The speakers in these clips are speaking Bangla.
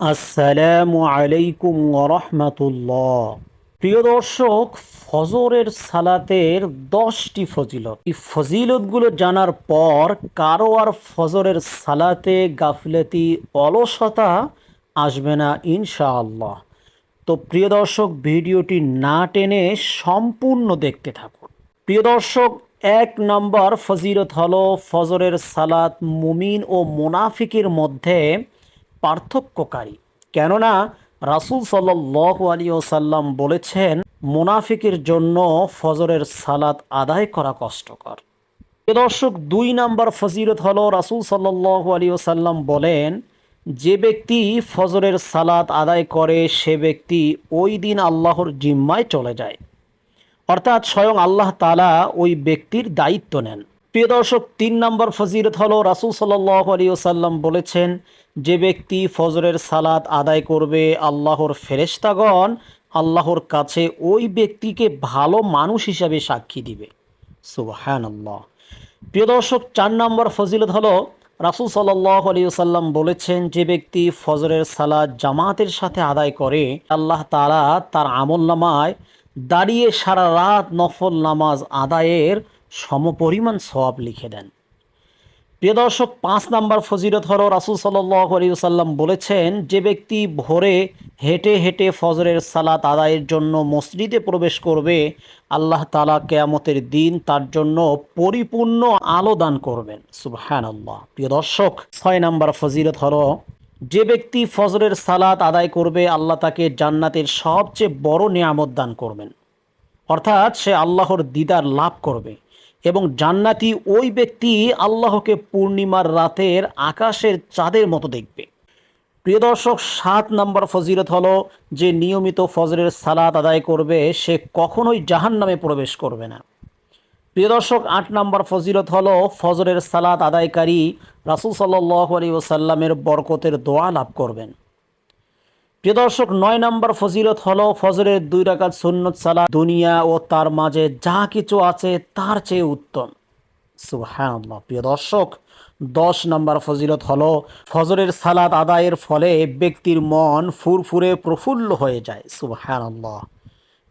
আসসালামু আলাইকুম রহমতুল্লাহ প্রিয় দর্শক, ফজরের সালাতের দশটি ফজিলত। এই ফজিলতগুলো জানার পর কারও আর ফজরের সালাতে গাফিলতি, অলসতা আসবে না ইনশাআল্লাহ। তো প্রিয় দর্শক, ভিডিওটি না টেনে সম্পূর্ণ দেখতে থাকুন। প্রিয় দর্শক, এক নম্বর ফজিলত হলো ফজরের সালাত মুমিন ও মুনাফিকের মধ্যে পার্থক্যকারী। কেননা রাসুল সাল্লাহ আলী ওসাল্লাম বলেছেন, মুনাফিকের জন্য ফজরের সালাত আদায় করা কষ্টকর। এ দর্শক, দুই নাম্বার ফজিলত হল, রাসুল সাল্লাহ আলী ওসাল্লাম বলেন, যে ব্যক্তি ফজরের সালাত আদায় করে, সে ব্যক্তি ওই দিন আল্লাহর জিম্মায় চলে যায়। অর্থাৎ স্বয়ং আল্লাহ তালা ওই ব্যক্তির দায়িত্ব নেন। প্রিয় দর্শক, তিন নম্বর ফজিরত হলো রাসুল সাল্লাহ আলী ওসাল্লাম বলেছেন, যে ব্যক্তি ফজরের সালাত আদায় করবে আল্লাহর ফেরেশতাগণ, আল্লাহর কাছে ওই ব্যক্তিকে ভালো মানুষ হিসাবে সাক্ষী দিবে। সুবাহান আল্লাহ প্রিয় দর্শক, চার নম্বর ফজিলত হলো রাসুল সাল্লাহ আলী ওসাল্লাম বলেছেন, যে ব্যক্তি ফজরের সালাদ জামাতের সাথে আদায় করে, আল্লাহ তালা তার আমল নামায় দাঁড়িয়ে সারা রাত নফল নামাজ আদায়ের সমপরিমাণ সওয়াব লিখে দেন। প্রিয় দর্শক, পাঁচ নাম্বার ফজিরত হল রাসুল সাল্লাহ বলেছেন, যে ব্যক্তি ভোরে হেঁটে হেঁটে ফজরের সালাত আদায়ের জন্য মসজিদে প্রবেশ করবে, আল্লাহ তালা কেয়ামতের দিন তার জন্য পরিপূর্ণ আলো দান করবেন। সুবহান আল্লাহ প্রিয় দর্শক, ছয় নাম্বার ফজিরত হল, যে ব্যক্তি ফজরের সালাত আদায় করবে, আল্লাহ তাকে জান্নাতের সবচেয়ে বড় নিয়ামত দান করবেন। অর্থাৎ সে আল্লাহর দিদার লাভ করবে এবং জান্নাতি ওই ব্যক্তি আল্লাহকে পূর্ণিমার রাতের আকাশের চাঁদের মতো দেখবে। প্রিয় দর্শক, সাত নম্বর ফজিরত হলো যে নিয়মিত ফজরের সালাত আদায় করবে, সে কখনোই জাহান নামে প্রবেশ করবে না। প্রিয় দর্শক, আট নম্বর ফজিরত হলো ফজরের সালাত আদায়কারী রাসুল সাল্লাহ আলী ওসাল্লামের বরকতের দোয়া লাভ করবেন। প্রিয় দর্শক, নয় নম্বর ফজিলত হলো ফজরের দুই রাকাত সুন্নত সালা দুনিয়া ও তার মাঝে যা কিছু আছে তার চেয়ে উত্তম। সুবহানাল্লাহ। প্রিয় দর্শক, দশ নম্বর ফজিলত হলো ফজরের সালাত আদায়ের ফলে ব্যক্তির মন ফুরফুরে প্রফুল্ল হয়ে যায়। সুবহানাল্লাহ।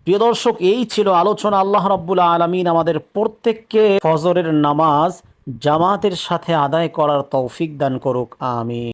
প্রিয় দর্শক, এই ছিল আলোচনা আল্লাহ রাব্বুল আলমিন আমাদের প্রত্যেককে ফজরের নামাজ জামাতের সাথে আদায় করার তৌফিক দান করুক আমি